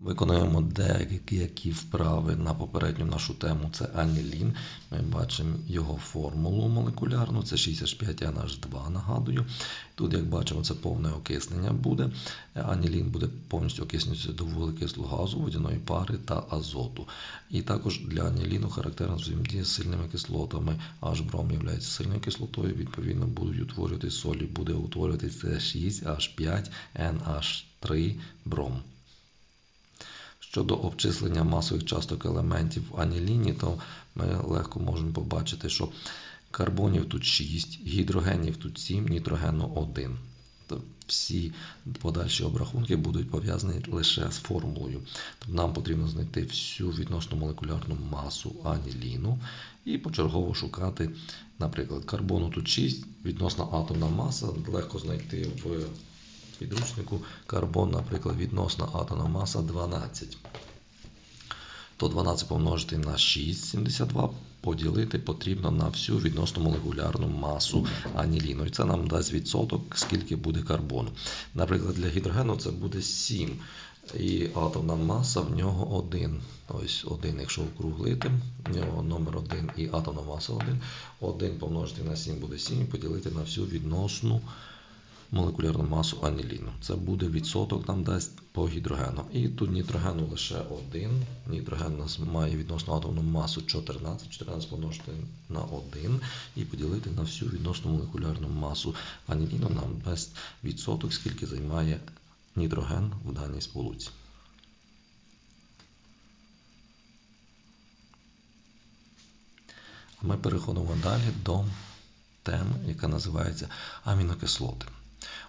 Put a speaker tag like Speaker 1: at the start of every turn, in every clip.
Speaker 1: Виконуємо деякі вправи на попередню нашу тему. Це анілін. Ми бачимо його формулу молекулярну. Це 65NH2, нагадую. Тут, як бачимо, це повне окиснення буде. Анілін буде повністю окиснюватися до вуглекислого газу, водяної пари та азоту. І також для аніліну характерна взаємодія з сильними кислотами. H-бром є сильною кислотою, відповідно, будуть утворювати солі, буде утворюватися С6H5NH3 бром. Щодо обчислення масових часток елементів в аніліні, то ми легко можемо побачити, що карбонів тут 6, гідрогенів тут 7, нітрогену 1. То всі подальші обрахунки будуть пов'язані лише з формулою. Тобто нам потрібно знайти всю відносно молекулярну масу аніліну і почергово шукати, наприклад, карбону тут 6, відносна атомна маса, легко знайти в підручнику карбон, наприклад, відносна атомна маса 12. То 12 помножити на 6,72 поділити потрібно на всю відносно молекулярну масу аніліну. І це нам дасть відсоток, скільки буде карбону. Наприклад, для гідрогену це буде 7. І атомна маса в нього 1. Ось 1, якщо округлити, в нього номер 1 і атомна маса 1. 1 помножити на 7 буде 7 поділити на всю відносну молекулярну масу аніліну. Це буде відсоток нам дасть по гідрогену. І тут нітрогену лише один. Нітроген у нас має відносно атомну масу 14, 14 помножити на 1 і поділити на всю відносну молекулярну масу аніліну нам дасть відсоток, скільки займає нітроген в даній сполуці. Ми переходимо далі до теми, яка називається амінокислоти.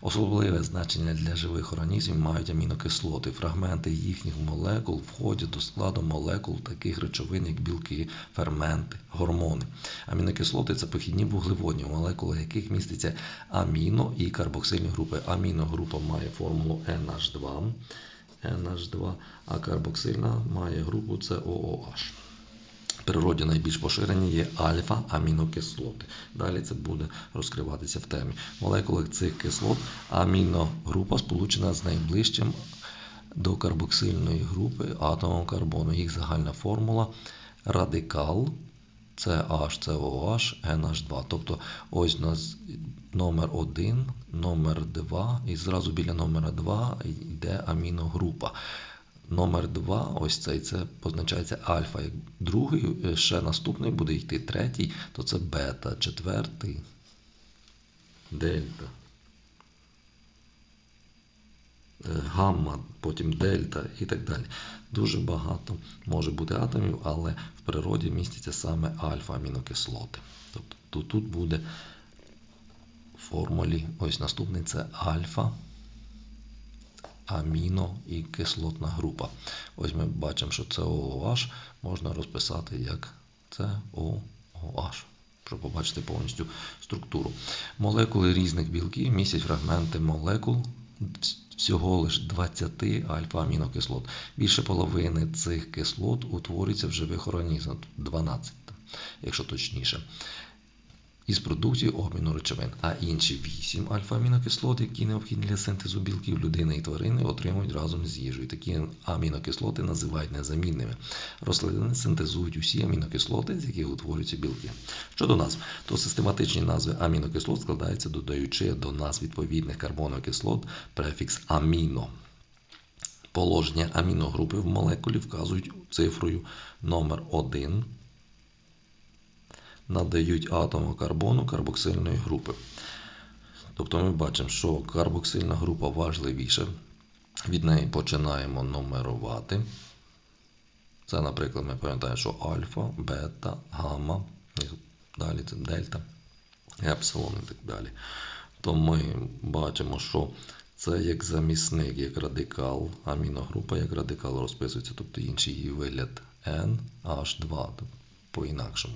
Speaker 1: Особливе значення для живих організмів мають амінокислоти. Фрагменти їхніх молекул входять до складу молекул таких речовин, як білки, ферменти, гормони. Амінокислоти це похідні вуглеводні, у молекулах яких міститься аміно і карбоксильні групи. Аміногрупа має формулу NH2, NH2, а карбоксильна має групу COOH природі найбільш поширені є альфа-амінокислоти. Далі це буде розкриватися в темі. В молекулах цих кислот аміногрупа сполучена з найближчим до карбоксильної групи атомом карбону. Їх загальна формула радикал CH, NH2. Тобто ось у нас номер 1, номер 2 і зразу біля номера 2 йде аміногрупа. Номер 2, ось цей, це позначається альфа. Як другий, е, ще наступний буде йти третій, то це бета, четвертий, дельта. Е, гамма, потім дельта і так далі. Дуже багато може бути атомів, але в природі містяться саме альфа-амінокислоти. Тобто тут буде в формулі, ось наступний це альфа аміно і кислотна група. Ось ми бачимо, що це COOH можна розписати як COOH, щоб побачити повністю структуру. Молекули різних білків містять фрагменти молекул. Всього лише 20 альфа-амінокислот. Більше половини цих кислот утворюється в живих організмах, 12, якщо точніше із продуктів обміну речовин, а інші 8 альфа-амінокислот, які необхідні для синтезу білків людини і тварини, отримують разом з їжею. Такі амінокислоти називають незамінними. Рослини синтезують усі амінокислоти, з яких утворюються білки. Щодо назв, то систематичні назви амінокислот складаються, додаючи до назв відповідних карбонокислот префікс аміно. Положення аміногрупи в молекулі вказують цифрою номер 1 надають атому карбону карбоксильної групи. Тобто ми бачимо, що карбоксильна група важливіша. Від неї починаємо нумерувати. Це, наприклад, ми пам'ятаємо, що альфа, бета, гамма, далі це дельта, епсилон і так далі. То ми бачимо, що це як замісник, як радикал, аміногрупа як радикал розписується, тобто інший її вигляд NH2 по-інакшому.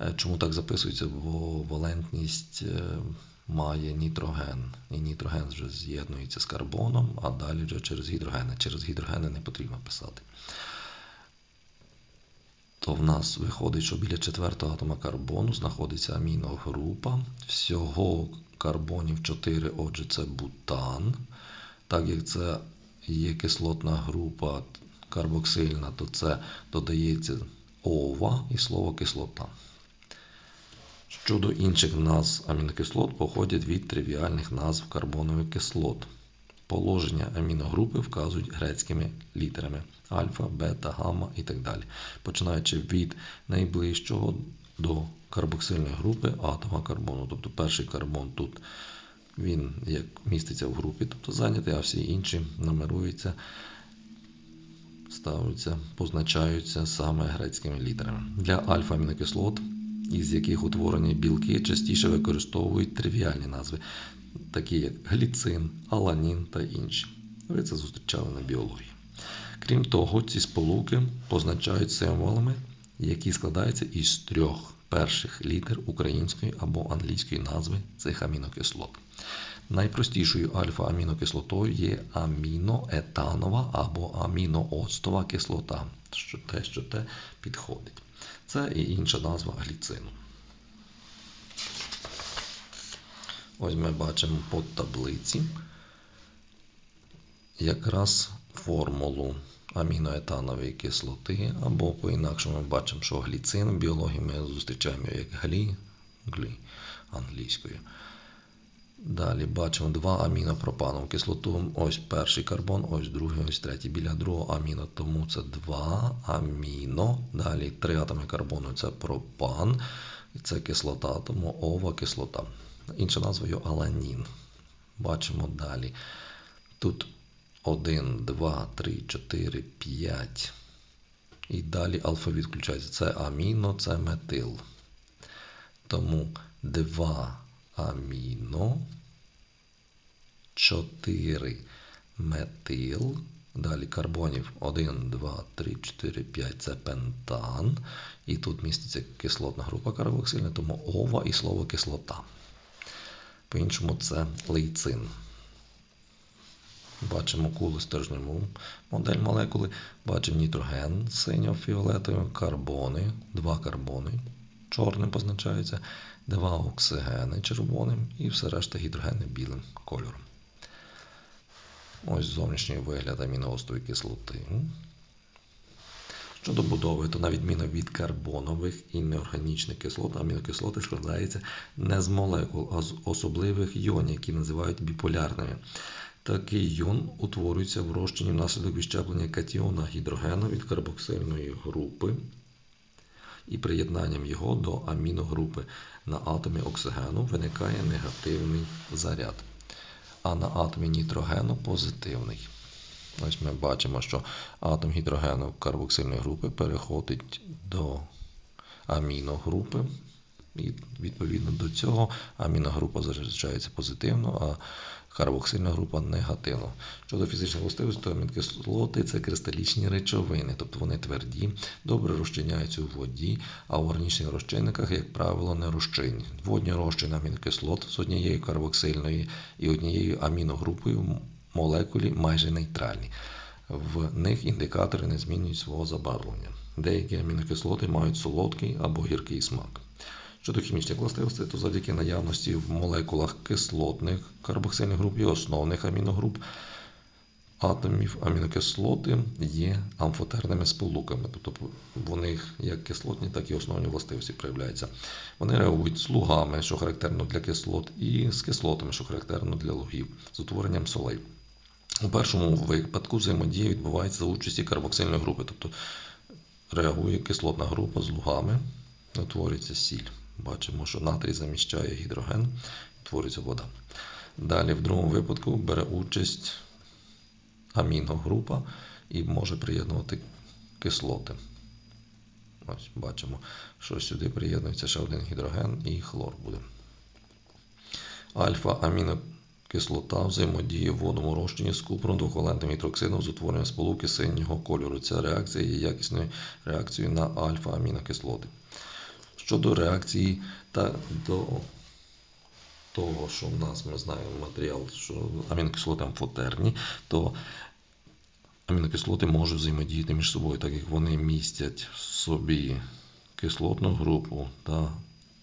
Speaker 1: Е, чому так записується? Бо валентність е, має нітроген. І нітроген вже з'єднується з карбоном, а далі вже через гідрогени. Через гідрогени не потрібно писати. То в нас виходить, що біля четвертого атома карбону знаходиться аміногрупа. Всього карбонів 4, отже, це бутан. Так як це є кислотна група карбоксильна, то це додається ова і слово кислота. Щодо інших назв амінокислот походять від тривіальних назв карбонових кислот. Положення аміногрупи вказують грецькими літерами альфа, бета, гамма і так далі, починаючи від найближчого до карбоксильної групи атома карбону. Тобто перший карбон тут він як міститься в групі, тобто зайнятий, а всі інші номеруються, ставляться, позначаються саме грецькими літерами. Для альфа-амінокислот, із яких утворені білки, частіше використовують тривіальні назви, такі як гліцин, аланін та інші. Ви це зустрічали на біології. Крім того, ці сполуки позначають символами, які складаються із трьох перших літер української або англійської назви цих амінокислот. Найпростішою альфа-амінокислотою є аміноетанова або амінооцтова кислота, що те, що те підходить. Це і інша назва гліцину. Ось ми бачимо по таблиці якраз формулу аміноетанової кислоти, або по-інакшому ми бачимо, що гліцин в біології ми зустрічаємо як глі, глі англійською. Далі бачимо два амінопропанову кислоту. Ось перший карбон, ось другий, ось третій. Біля другого аміно, тому це два аміно. Далі три атоми карбону це пропан. Це кислота, тому ова кислота. Інша назва є аланін. Бачимо далі. Тут 1, 2, 3, 4, 5. І далі алфавіт включається. Це аміно, це метил. Тому 2 аміно, 4 метил. Далі карбонів 1, 2, 3, 4, 5 це пентан. І тут міститься кислотна група карбоксильна, тому ова і слово кислота. По-іншому це лейцин. Бачимо кулу стержневу модель молекули. Бачимо нітроген синьо-фіолетовим, карбони, два карбони чорним позначаються, два оксигени червоним і все решта гідрогени білим кольором. Ось зовнішній вигляд аміноостої кислоти. Щодо будови, то на відміну від карбонових і неорганічних кислот, амінокислоти складаються не з молекул, а з особливих іонів, які називають біполярними. Такий йон утворюється в розчині внаслідок відщеплення катіона гідрогену від карбоксильної групи і приєднанням його до аміногрупи на атомі оксигену виникає негативний заряд, а на атомі нітрогену позитивний. Ось ми бачимо, що атом гідрогену карбоксильної групи переходить до аміногрупи. І відповідно до цього аміногрупа заряджається позитивно, а карбоксильна група негативно. Щодо фізичних властивостей, то амінокислоти це кристалічні речовини, тобто вони тверді, добре розчиняються у воді, а в органічних розчинниках, як правило, не розчинні. Водні розчини амінокислот з однією карбоксильною і однією аміногрупою молекулі майже нейтральні. В них індикатори не змінюють свого забарвлення. Деякі амінокислоти мають солодкий або гіркий смак. Щодо хімічних властивостей, то завдяки наявності в молекулах кислотних карбоксильних груп і основних аміногруп атомів амінокислоти є амфотерними сполуками, тобто в них як кислотні, так і основні властивості проявляються. Вони реагують з лугами, що характерно для кислот, і з кислотами, що характерно для лугів, з утворенням солей. У першому випадку взаємодія відбувається за участі карбоксильної групи, тобто реагує кислотна група з лугами, утворюється сіль. Бачимо, що натрій заміщає гідроген, утворюється вода. Далі, в другому випадку, бере участь аміногрупа і може приєднувати кислоти. Ось Бачимо, що сюди приєднується ще один гідроген і хлор буде. Альфа-амінокислота взаємодіє в водному розчині з купром двохвалентним гідроксидом з утворенням сполуки синього кольору. Ця реакція є якісною реакцією на альфа-амінокислоти. Щодо реакції та до того, що в нас ми знаємо матеріал, що амінокислоти амфотерні, то амінокислоти можуть взаємодіяти між собою, так як вони містять в собі кислотну групу та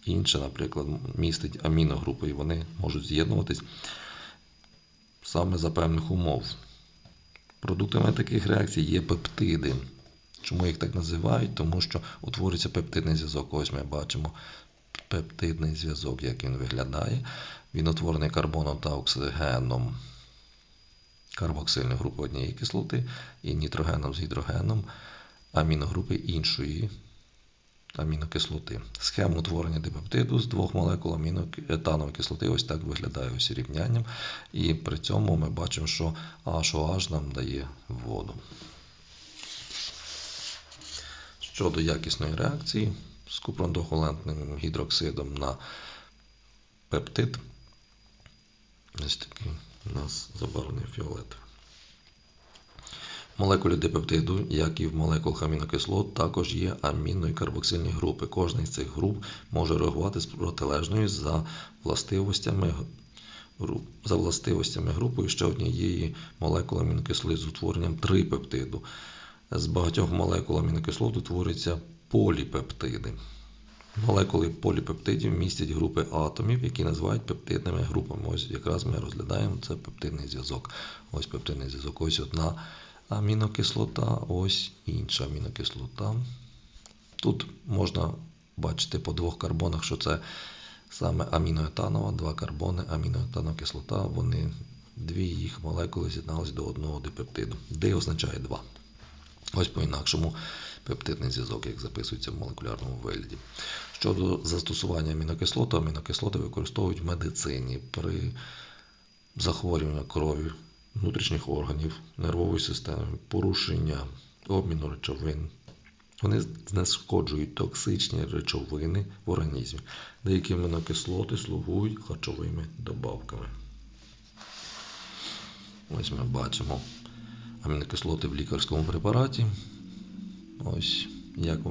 Speaker 1: інша, наприклад, містить аміногрупу, і вони можуть з'єднуватись саме за певних умов. Продуктами таких реакцій є пептиди. Чому їх так називають? Тому що утворюється пептидний зв'язок. Ось ми бачимо пептидний зв'язок, як він виглядає. Він утворений карбоном та оксигеном карбоксильної групи однієї кислоти і нітрогеном з гідрогеном аміногрупи іншої амінокислоти. Схема утворення дипептиду з двох молекул аміноетанової кислоти ось так виглядає ось рівнянням. І при цьому ми бачимо, що HOH нам дає воду. Щодо якісної реакції з купрондохолентним гідроксидом на пептид, ось такий у нас забарвлений фіолетовий. В молекулі дипептиду, як і в молекулах амінокислот, також є амінно і карбоксильні групи. Кожна з цих груп може реагувати з протилежною за властивостями за властивостями групою ще однієї молекули амінокислот з утворенням трипептиду. З багатьох молекул амінокислот утворюються поліпептиди. Молекули поліпептидів містять групи атомів, які називають пептидними групами. Ось якраз ми розглядаємо це пептидний зв'язок. Ось пептидний зв'язок. Ось одна амінокислота, ось інша амінокислота. Тут можна бачити по двох карбонах, що це саме аміноетанова, два карбони, аміноетанова кислота. Вони дві їх молекули з'єдналися до одного дипептиду. Ди означає два. Ось по-інакшому пептидний зв'язок, як записується в молекулярному вигляді. Щодо застосування амінокислот, амінокислоти використовують в медицині при захворюванні крові, внутрішніх органів, нервової системи, порушення обміну речовин. Вони знешкоджують токсичні речовини в організмі. Деякі амінокислоти слугують харчовими добавками. Ось ми бачимо амінокислоти в лікарському препараті. Ось як